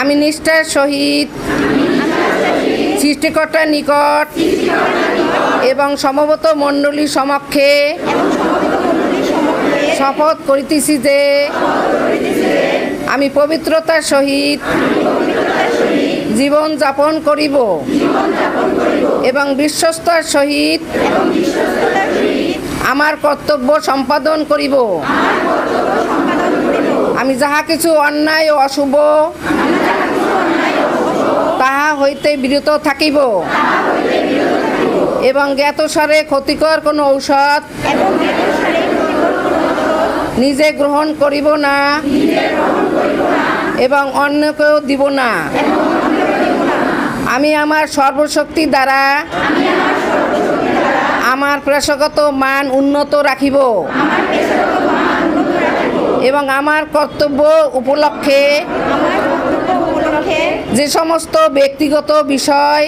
আমি নিষ্ঠার সহিত সৃষ্টিকর্তার নিকট এবং সমবত মণ্ডলী সমক্ষে শপথ করিতেছি যে আমি পবিত্রতার সহিত জীবন যাপন করিব এবং বিশ্বস্তার সহিত আমার কর্তব্য সম্পাদন করিব। যাহা কিছু অন্যায় ও অশুভ, তাহা হইতে বিরত থাকিব। এবং জ্ঞাতসারে ক্ষতিকর কোনো ঔষধ নিজে গ্রহণ করিব না এবং অন্যকেও দিব না। আমি আমার সর্বশক্তি দ্বারা আমার পেশাগত মান উন্নত রাখিব। এবং আমার কর্তব্য উপলক্ষে যে সমস্ত ব্যক্তিগত বিষয়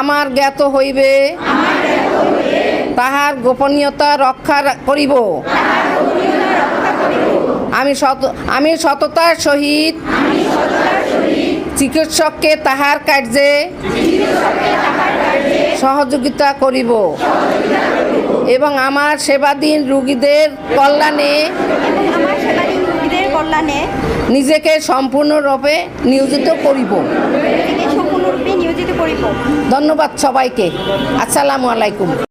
আমার জ্ঞাত হইবে, তাহার গোপনীয়তা রক্ষা করিব। আমি সত, আমি সততার সহিত চিকিৎসককে তাহার কার্যে সহযোগিতা করিব। এবং আমার সেবাধীন রুগীদের কল্যাণে কল্যাণে নিজেকে সম্পূর্ণরূপে নিয়োজিত করিব। নিজেকে সম্পূর্ণরূপে নিয়োজিত করিব। ধন্যবাদ সবাইকে। আসসালামু আলাইকুম।